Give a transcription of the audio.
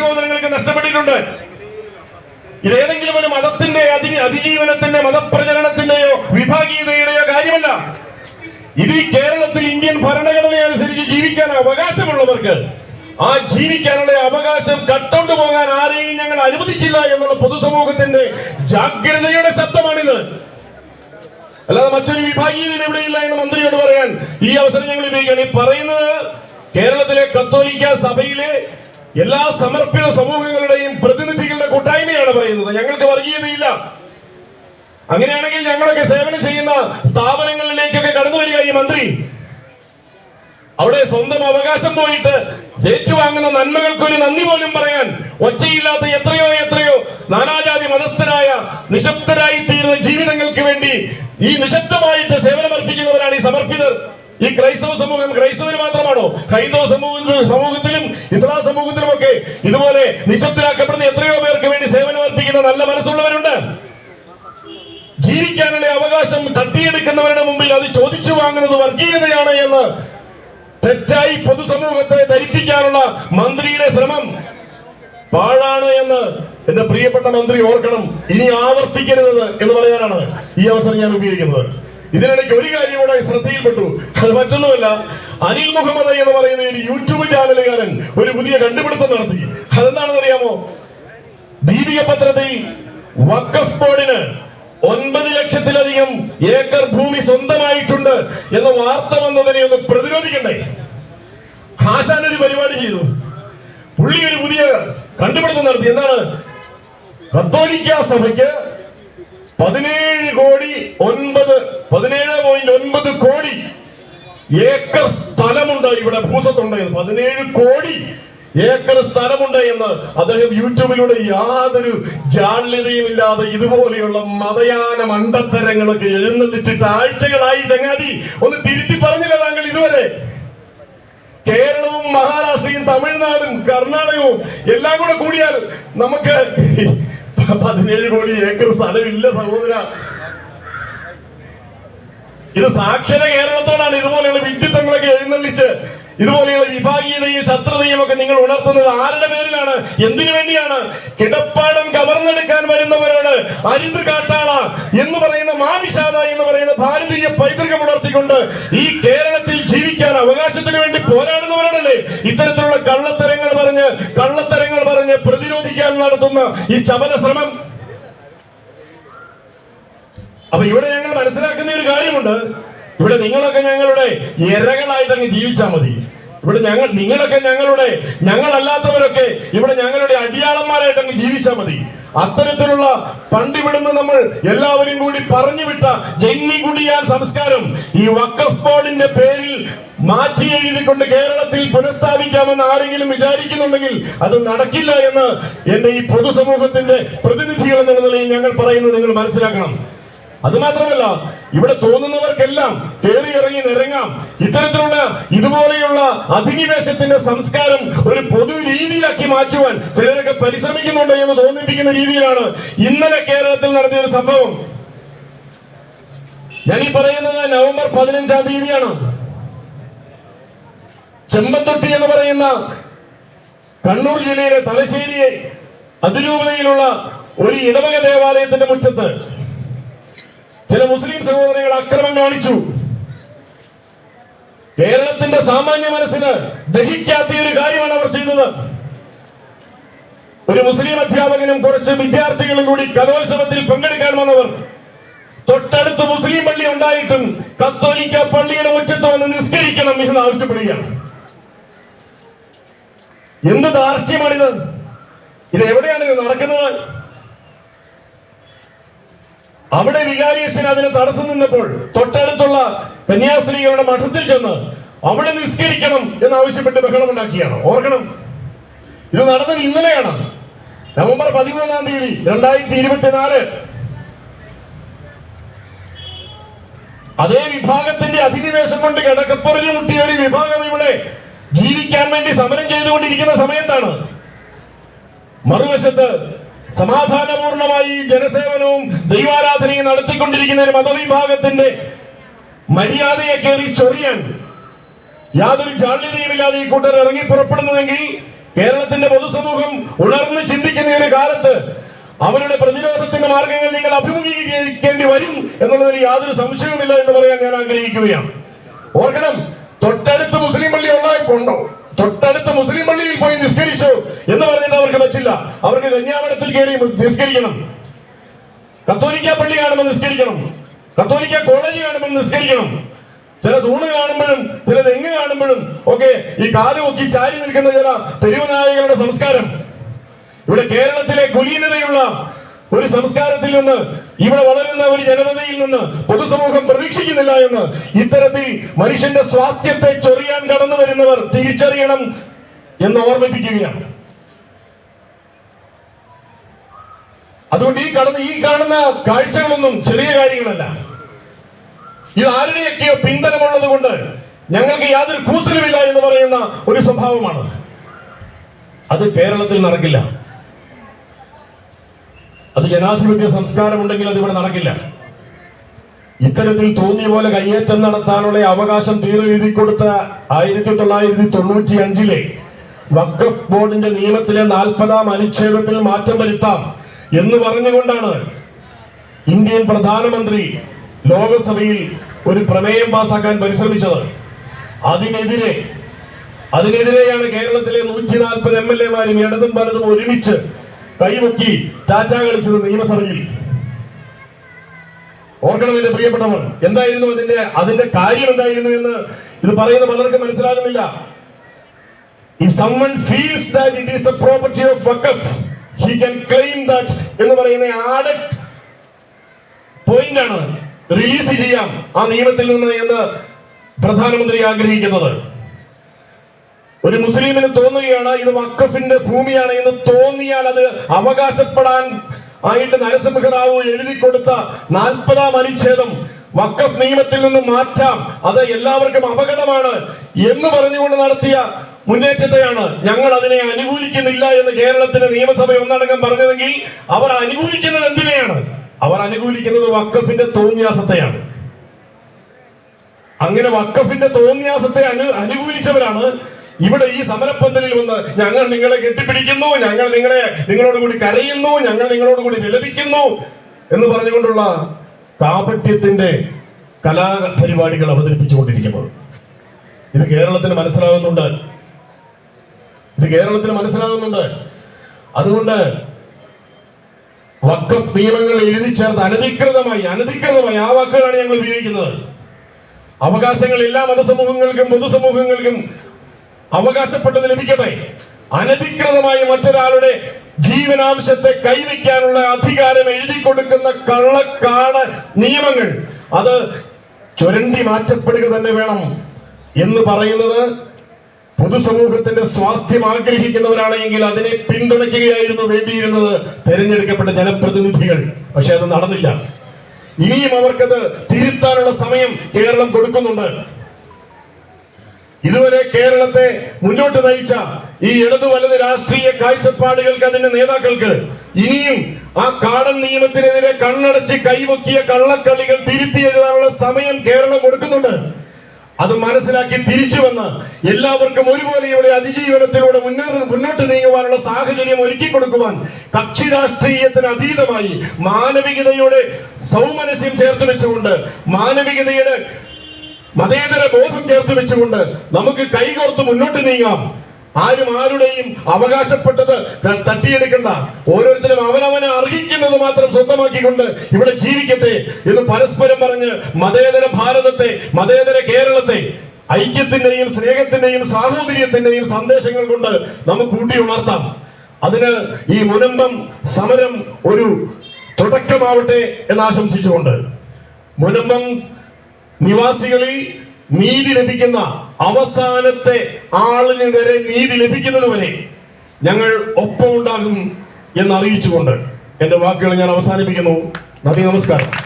സഹോദരങ്ങൾക്ക് നഷ്ടപ്പെട്ടിട്ടുണ്ട്. ഇതേതെങ്കിലും ഒരു മതത്തിന്റെ അതി അതിജീവനത്തിന്റെ മതപ്രചരണത്തിന്റെയോ വിഭാഗീയതയുടെയോ കാര്യമല്ല. ഇത് കേരളത്തിൽ ഇന്ത്യൻ ഭരണഘടന അനുസരിച്ച് ജീവിക്കാൻ അവകാശമുള്ളവർക്ക് ആ ജീവിക്കാനുള്ള അവകാശം കട്ടോണ്ട് പോകാൻ ആരെയും ഞങ്ങൾ അനുവദിക്കില്ല എന്നുള്ള പൊതുസമൂഹത്തിന്റെ ജാഗ്രതയുടെ ശബ്ദമാണിത്. അല്ലാതെ മറ്റൊരു വിഭാഗീയത ഇവിടെയില്ല എന്ന് മന്ത്രിയോട് പറയാൻ ഈ അവസരം ഞങ്ങൾ ഉപയോഗിക്കുകയാണ്. ഈ പറയുന്നത് കേരളത്തിലെ കത്തോലിക്ക സഭയിലെ എല്ലാ സമർപ്പിത സമൂഹങ്ങളുടെയും പ്രതിനിധികളുടെ കൂട്ടായ്മയാണ് പറയുന്നത്. ഞങ്ങൾക്ക് വർഗീയതയില്ല. അങ്ങനെയാണെങ്കിൽ ഞങ്ങളൊക്കെ സേവനം ചെയ്യുന്ന സ്ഥാപനങ്ങളിലേക്കൊക്കെ കടന്നു വരിക ഈ മന്ത്രി. അവിടെ സ്വന്തം അവകാശം പോയിട്ട് ഏറ്റുവാങ്ങുന്ന നന്മകൾക്ക് ഒരു നന്ദി പോലും പറയാൻ ഒച്ചയില്ലാത്ത എത്രയോ എത്രയോ നാനാജാതി മതസ്ഥരായ നിശബ്ദരായി തീരുന്ന ജീവിതങ്ങൾക്ക് വേണ്ടി ഈ നിശബ്ദമായിട്ട് സേവനമർപ്പിക്കുന്നവരാണ് ഈ സമർപ്പിതർ. ഈ ക്രൈസ്തവ സമൂഹം ക്രൈസ്തവർ മാത്രമാണോ? ഹൈന്ദവ സമൂഹ സമൂഹത്തിലും ഇസ്ലാം സമൂഹത്തിലുമൊക്കെ ഇതുപോലെ നിശബ്ദരാക്കപ്പെടുന്ന എത്രയോ പേർക്ക് വേണ്ടി സേവനം അർപ്പിക്കുന്ന നല്ല മനസ്സുള്ളവരുണ്ട്. ജീവിക്കാനുള്ള അവകാശം തട്ടിയെടുക്കുന്നവരുടെ മുമ്പിൽ അത് ചോദിച്ചു വാങ്ങുന്നത് വർഗീയതയാണ് എന്ന് തെറ്റായി പൊതുസമൂഹത്തെ ധരിപ്പിക്കാനുള്ള മന്ത്രിയുടെ ശ്രമം പാഴാണ് എന്ന് എന്റെ പ്രിയപ്പെട്ട മന്ത്രി ഓർക്കണം. ഇനി ആവർത്തിക്കരുത് എന്ന് പറയാനാണ് ഈ അവസരം ഞാൻ ഉപയോഗിക്കുന്നത്. ഇതിനിടയ്ക്ക് ഒരു കാര്യം കൂടെ ശ്രദ്ധയിൽപ്പെട്ടു. അത് മറ്റൊന്നുമല്ല അനിൽ മുഹമ്മദ് എന്ന് പറയുന്ന ഒരു യൂട്യൂബ് ചാനലുകാരൻ ഒരു പുതിയ കണ്ടുപിടുത്തം നടത്തി. അതെന്താണെന്ന് അറിയാമോ ദീപിക പത്രത്തിൽ വക്കഫ് ബോർഡിന് ഒൻപത് ലക്ഷത്തിലധികം ഏക്കർ ഭൂമി സ്വന്തമായിട്ടുണ്ട് എന്ന വാർത്ത വന്നതിനെ ഒന്ന് പ്രതിരോധിക്കണ്ടേ? ഹാസാൻ ഒരു പരിപാടി ചെയ്തു. പുള്ളി ഒരു പുതിയ കണ്ടുപിടുത്തം നടത്തി. എന്താണ്? കത്തോലിക്ക സഭയ്ക്ക് പതിനേഴ് കോടി ഒൻപത് പതിനേഴ് പോയിന്റ് ഒൻപത് കോടി ഏക്കർ സ്ഥലമുണ്ട് ഇവിടെ ഭൂസത്തുണ്ട്. പതിനേഴ് കോടി ഏക്കർ സ്ഥലമുണ്ട് എന്ന് അദ്ദേഹം യൂട്യൂബിലൂടെ യാതൊരു ജാള്യതയും ഇല്ലാതെ ഇതുപോലെയുള്ള മതയാന മണ്ടത്തരങ്ങളൊക്കെ എഴുന്നള്ളിച്ചിട്ട് ആഴ്ചകളായി ചങ്ങാതി ഒന്ന് തിരുത്തി പറഞ്ഞില്ല താങ്കൾ ഇതുവരെ കേരളവും മഹാരാഷ്ട്രയും തമിഴ്നാടും കർണാടകവും എല്ലാം കൂടെ കൂടിയാൽ നമുക്ക് പതിനേഴ് കോടി ഏക്കർ സ്ഥലമില്ല സഹോദര. ഇത് സാക്ഷര കേരളത്തോടാണ് ഇതുപോലെയുള്ള വിഡ്ഢിത്തങ്ങളൊക്കെ എഴുന്നള്ളിച്ച് ഇതുപോലെയുള്ള വിഭാഗീയതയും ശത്രുതയും ഒക്കെ നിങ്ങൾ ഉണർത്തുന്നത് ആരുടെ പേരിലാണ്? എന്തിനു വേണ്ടിയാണ്? കിടപ്പാടം കവർന്നെടുക്കാൻ വരുന്നവരോട് അരിത് കാട്ടാള എന്ന് പറയുന്ന മാവിഷാദ എന്ന് പറയുന്ന ഭാരതീയ പൈതൃകം ഉണർത്തിക്കൊണ്ട് ഈ കേരളത്തിൽ ജീവിക്കാൻ അവകാശത്തിന് വേണ്ടി പോരാടുന്നവരാണല്ലേ? ഇത്തരത്തിലുള്ള കള്ളത്തരങ്ങൾ പറഞ്ഞ് കള്ളത്തരങ്ങൾ പ്രതിരോധിക്കാൻ നടത്തുന്ന ഈ ചപല ശ്രമം. അപ്പൊ ഇവിടെ ഞങ്ങൾ മനസ്സിലാക്കുന്ന ഒരു കാര്യമുണ്ട്. ഇവിടെ നിങ്ങളൊക്കെ ഞങ്ങളുടെ ഇരകളായിട്ടങ്ങ് ജീവിച്ചാൽ മതി. ഇവിടെ ഞങ്ങൾ നിങ്ങളൊക്കെ ഞങ്ങളുടെ ഞങ്ങളല്ലാത്തവരൊക്കെ ഇവിടെ ഞങ്ങളുടെ അടിയാളന്മാരായിട്ട് അങ്ങ് ജീവിച്ചാൽ മതി. അത്തരത്തിലുള്ള പണ്ടിവിടുന്ന് നമ്മൾ എല്ലാവരും കൂടി പറഞ്ഞു വിട്ട ജന്മി കുടിയാൻ സംസ്കാരം ഈ വക്കഫ് ബോർഡിന്റെ പേരിൽ മാറ്റി എഴുതിക്കൊണ്ട് കേരളത്തിൽ പുനഃസ്ഥാപിക്കാമെന്ന് ആരെങ്കിലും വിചാരിക്കുന്നുണ്ടെങ്കിൽ അത് നടക്കില്ല എന്ന് എന്റെ ഈ പൊതുസമൂഹത്തിന്റെ പ്രതിനിധികൾ എന്നുള്ള നിലയിൽ ഞങ്ങൾ പറയുന്നത് നിങ്ങൾ മനസ്സിലാക്കണം. അത് മാത്രമല്ല ഇവിടെ തോന്നുന്നവർക്കെല്ലാം കയറി ഇറങ്ങി നിരങ്ങാം. ഇത്തരത്തിലുള്ള ഇതുപോലെയുള്ള അധിനിവേശത്തിന്റെ സംസ്കാരം ഒരു പൊതു രീതിയാക്കി മാറ്റുവാൻ ചിലരൊക്കെ പരിശ്രമിക്കുന്നുണ്ട് എന്ന് തോന്നിപ്പിക്കുന്ന രീതിയിലാണ് ഇന്നലെ കേരളത്തിൽ നടത്തിയ ഒരു സംഭവം. ഞാൻ ഈ പറയുന്നത് നവംബർ പതിനഞ്ചാം തീയതിയാണ്. ചെമ്പന്തൊട്ടി എന്ന് പറയുന്ന കണ്ണൂർ ജില്ലയിലെ തലശ്ശേരിയെ അതിരൂപതയിലുള്ള ഒരു ഇടവക ദേവാലയത്തിന്റെ മുറ്റത്ത് ചില മുസ്ലിം സഹോദരങ്ങൾ അക്രമം കാണിച്ചു. കേരളത്തിന്റെ സാമാന്യ മനസ്സിന് ദഹിക്കാത്ത ഒരു കാര്യമാണ് അവർ ചെയ്തത്. ഒരു മുസ്ലിം അധ്യാപകനും കുറച്ച് വിദ്യാർത്ഥികളും കൂടി കലോത്സവത്തിൽ പങ്കെടുക്കാൻ വന്നവർ തൊട്ടടുത്ത് മുസ്ലിം പള്ളി ഉണ്ടായിട്ടും കത്തോലിക്ക പള്ളിയുടെ ഉച്ചത്ത് വന്ന് നിസ്കരിക്കണം എന്ന് ആവശ്യപ്പെടുകയാണ്. എന്ത് ധാർഷ്ട്യമാണിത്? ഇത് എവിടെയാണ് നടക്കുന്നത്? അവിടെ വികാരിയച്ഛൻ അതിന് തടസ്സം നിന്നപ്പോൾ തൊട്ടടുത്തുള്ള കന്യാസ്ത്രീകളുടെ മഠത്തിൽ ചെന്ന് അവിടെ നിസ്കരിക്കണം എന്ന് ആവശ്യപ്പെട്ട് ബഹളമുണ്ടാക്കിയാണ്. ഓർക്കണം ഇത് നടന്നത് ഇന്നലെയാണ്. നവംബർ പതിമൂന്നാം തീയതി രണ്ടായിരത്തി ഇരുപത്തിനാല് അതേ വിഭാഗത്തിന്റെ അധിനിവേശം കൊണ്ട് കിടക്കപ്പുറഞ്ഞു മുട്ടിയ ഒരു വിഭാഗം ഇവിടെ ജീവിക്കാൻ വേണ്ടി സമരം ചെയ്തുകൊണ്ടിരിക്കുന്ന സമയത്താണ്. മറുവശത്ത് സമാധാനപൂർണമായി ജനസേവനവും ദൈവാരാധനയും നടത്തിക്കൊണ്ടിരിക്കുന്ന ഒരു മതവിഭാഗത്തിന്റെ മര്യാദയെ കയറി ചൊറിയാൻ യാതൊരു ജാള്യതയുമില്ലാതെ ഈ കൂട്ടർ ഇറങ്ങി പുറപ്പെടുന്നതെങ്കിൽ കേരളത്തിന്റെ പൊതുസമൂഹം ഉണർന്ന് ചിന്തിക്കുന്ന ഒരു കാലത്ത് അവരുടെ പ്രതിരോധത്തിന്റെ മാർഗങ്ങൾ നിങ്ങൾ അഭിമുഖീകരിക്കേണ്ടി വരും എന്നുള്ളതിൽ യാതൊരു സംശയവുമില്ല എന്ന് പറയാൻ ഞാൻ ആഗ്രഹിക്കുകയാണ്. ഓർക്കണം തൊട്ടടുത്ത് മുസ്ലിം പള്ളി ഉണ്ടായിപ്പോണ്ടോ തൊട്ടടുത്ത് മുസ്ലിം പള്ളിയിൽ പോയി നിസ്കരിച്ചു എന്ന് പറഞ്ഞിട്ട് അവർക്ക് പറ്റില്ല. അവർക്ക് കന്യാമടത്തിൽ കയറി നിസ്കരിക്കണം. കത്തോലിക്ക പള്ളി കാണുമ്പോൾ നിസ്കരിക്കണം. കത്തോലിക്ക കോളേജ് കാണുമ്പോൾ നിസ്കരിക്കണം. ചില തൂണ് കാണുമ്പോഴും ചില തെങ്ങ് കാണുമ്പോഴും ഒക്കെ ഈ കാൽ പൊക്കി ചാരി നിൽക്കുന്ന ചില തെരുവ് നായകളുടെ സംസ്കാരം. ഇവിടെ കേരളത്തിലെ കുലീനതയുള്ള ഒരു സംസ്കാരത്തിൽ നിന്ന് ഇവിടെ വളരുന്ന ഒരു ജനതയിൽ നിന്ന് പൊതുസമൂഹം പ്രതീക്ഷിക്കുന്നില്ല എന്ന് ഇത്തരത്തിൽ മനുഷ്യന്റെ സ്വാസ്ഥ്യത്തെ ചൊറിയാൻ കടന്നു വരുന്നവർ തിരിച്ചറിയണം എന്ന് ഓർമ്മിപ്പിക്കുകയാണ്. അതുകൊണ്ട് ഈ കടന്ന് ഈ കാണുന്ന കാഴ്ചകളൊന്നും ചെറിയ കാര്യങ്ങളല്ല. ഇത് ആരുടെയൊക്കെയോ പിൻബലമുള്ളത് കൊണ്ട് ഞങ്ങൾക്ക് യാതൊരു കൂസലുമില്ല എന്ന് പറയുന്ന ഒരു സ്വഭാവമാണ്. അത് കേരളത്തിൽ നടക്കില്ല. അത് ജനാധിപത്യ സംസ്കാരമുണ്ടെങ്കിൽ അത് ഇവിടെ നടക്കില്ല. ഇത്തരത്തിൽ തോന്നിയ പോലെ കയ്യേറ്റം നടത്താനുള്ള അവകാശം തീരെ എഴുതി കൊടുത്ത ആയിരത്തി തൊള്ളായിരത്തി തൊണ്ണൂറ്റി അഞ്ചിലെ വഖഫ് ബോർഡിന്റെ നിയമത്തിലെ നാൽപ്പതാം അനുച്ഛേദത്തിൽ മാറ്റം വരുത്താം എന്ന് പറഞ്ഞുകൊണ്ടാണ് ഇന്ത്യൻ പ്രധാനമന്ത്രി ലോകസഭയിൽ ഒരു പ്രമേയം പാസാക്കാൻ പരിശ്രമിച്ചത്. അതിനെതിരെ അതിനെതിരെയാണ് കേരളത്തിലെ നൂറ്റി നാൽപ്പത് എം എൽ എമാരും ഇടതും പലതും ഒരുമിച്ച് കൈമുക്കി ടാറ്റ കളിച്ചത് നിയമസഭയിൽ. ഓർക്കണം എന്റെ പ്രിയപ്പെട്ടവർ എന്തായിരുന്നു അതിന്റെ അതിന്റെ കാര്യം എന്തായിരുന്നു എന്ന് ഇത് പറയുന്ന പലർക്കും മനസ്സിലാകുന്നില്ല. If someone feels that it is the property of Waqf, he can claim that എന്ന് പറയുന്ന ആഡ് പോയിന്റ് ആണ്. റിലീസ് ചെയ്യാം ആ നിയമത്തിൽ നിന്ന് എന്ന് പ്രധാനമന്ത്രി ആഗ്രഹിക്കുന്നത്. ഒരു മുസ്ലിമിന് തോന്നുകയാണ് ഇത് വക്കഫിന്റെ ഭൂമിയാണ് എന്ന് തോന്നിയാൽ അത് അവകാശപ്പെടാൻ ആയിട്ട് നരസിംഹറാവു എഴുതി കൊടുത്ത നാൽപ്പതാം അനുച്ഛേദം വക്കഫ് നിയമത്തിൽ നിന്ന് മാറ്റാം. അത് എല്ലാവർക്കും അപകടമാണ് എന്ന് പറഞ്ഞുകൊണ്ട് നടത്തിയ മുന്നേറ്റത്തെയാണ്. ഞങ്ങൾ അതിനെ അനുകൂലിക്കുന്നില്ല എന്ന് കേരളത്തിന്റെ നിയമസഭ ഒന്നടങ്കം പറഞ്ഞതെങ്കിൽ അവർ അനുകൂലിക്കുന്നത് എന്തിനെയാണ്? അവർ അനുകൂലിക്കുന്നത് വക്കഫിന്റെ തോന്നിയാസത്തെയാണ്. അങ്ങനെ വക്കഫിന്റെ തോന്നിയാസത്തെ അനു അനുകൂലിച്ചവരാണ് ഇവിടെ ഈ സമരപ്പന്തലിൽ വന്ന് ഞങ്ങൾ നിങ്ങളെ കെട്ടിപ്പിടിക്കുന്നു ഞങ്ങൾ നിങ്ങളെ നിങ്ങളോട് കൂടി കരയുന്നു ഞങ്ങൾ നിങ്ങളോട് കൂടി വിലപിക്കുന്നു എന്ന് പറഞ്ഞുകൊണ്ടുള്ള കാപട്യത്തിന്റെ കലാപരിപാടികൾ അവതരിപ്പിച്ചുകൊണ്ടിരിക്കുന്നത് ഇത് കേരളത്തിന് മനസ്സിലാകുന്നുണ്ട്. ഇത് കേരളത്തിന് മനസ്സിലാകുന്നുണ്ട്. അതുകൊണ്ട് വക്കഫ് നിയമങ്ങൾ എഴുതി ചേർത്ത് അനധികൃതമായി അനധികൃതമായി ആ വാക്കുകളാണ് ഞങ്ങൾ ഉപയോഗിക്കുന്നത്. അവകാശങ്ങൾ എല്ലാ മതസമൂഹങ്ങൾക്കും പൊതുസമൂഹങ്ങൾക്കും അവകാശപ്പെട്ടത് ലഭിക്കട്ടെ. അനധികൃതമായി മറ്റൊരാളുടെ ജീവനാംശത്തെ കൈവയ്ക്കാനുള്ള അധികാരം എഴുതി കൊടുക്കുന്ന കള്ളക്കാട് നിയമങ്ങൾ. അത് ചുരണ്ടി മാറ്റപ്പെടുക തന്നെ വേണം എന്ന് പറയുന്നത് പൊതുസമൂഹത്തിന്റെ സ്വാസ്ഥ്യം ആഗ്രഹിക്കുന്നവരാണെങ്കിൽ അതിനെ പിന്തുണയ്ക്കുകയായിരുന്നു വേണ്ടിയിരുന്നത് തെരഞ്ഞെടുക്കപ്പെട്ട ജനപ്രതിനിധികൾ. പക്ഷെ അത് നടന്നില്ല. ഇനിയും അവർക്കത് തിരുത്താനുള്ള സമയം കേരളം കൊടുക്കുന്നുണ്ട്. ഇതുവരെ കേരളത്തെ മുന്നോട്ട് നയിച്ച ഈ ഇടതു വലത് രാഷ്ട്രീയ കാഴ്ചപ്പാടുകൾക്ക് അതിന്റെ നേതാക്കൾക്ക് ഇനിയും ആ കാടൻ നിയമത്തിനെതിരെ കണ്ണടച്ച് കൈവക്കിയ കള്ളക്കളികൾ തിരുത്തി എഴുതാനുള്ള സമയം കേരളം കൊടുക്കുന്നുണ്ട്. അത് മനസ്സിലാക്കി തിരിച്ചു വന്ന് എല്ലാവർക്കും ഒരുപോലെ ഇവിടെ അതിജീവനത്തിലൂടെ മുന്നോട്ട് നീങ്ങുവാനുള്ള സാഹചര്യം ഒരുക്കി കൊടുക്കുവാൻ കക്ഷി രാഷ്ട്രീയത്തിന് അതീതമായി മാനവികതയുടെ സൗമനസ്യം ചേർത്ത് വെച്ചുകൊണ്ട് മാനവികതയുടെ മതേതര ബോധം ചേർത്ത് വെച്ചുകൊണ്ട് നമുക്ക് കൈകോർത്ത് മുന്നോട്ട് നീങ്ങാം. ആരും ആരുടെയും അവകാശപ്പെട്ടത് തട്ടിയെടുക്കണ്ട. ഓരോരുത്തരും അവനവനെ അർഹിക്കുന്നത് മാത്രം സ്വന്തമാക്കിക്കൊണ്ട് ഇവിടെ ജീവിക്കട്ടെ എന്ന് പരസ്പരം പറഞ്ഞ് മതേതര ഭാരതത്തെ മതേതര കേരളത്തെ ഐക്യത്തിന്റെയും സ്നേഹത്തിന്റെയും സാഹോദര്യത്തിന്റെയും സന്ദേശങ്ങൾ കൊണ്ട് നമുക്ക് കൂട്ടി ഉണർത്താം. അതിന് ഈ മുനമ്പം സമരം ഒരു തുടക്കമാവട്ടെ എന്ന് ആശംസിച്ചുകൊണ്ട്. മുനമ്പം നിവാസികളിൽ നീതി ലഭിക്കുന്ന അവസാനത്തെ ആളിന് വരെ നീതി ലഭിക്കുന്നതുവരെ ഞങ്ങൾ ഒപ്പമുണ്ടാകും എന്ന് അറിയിച്ചുകൊണ്ട് എന്റെ വാക്കുകൾ ഞാൻ അവസാനിപ്പിക്കുന്നു. നന്ദി നമസ്കാരം.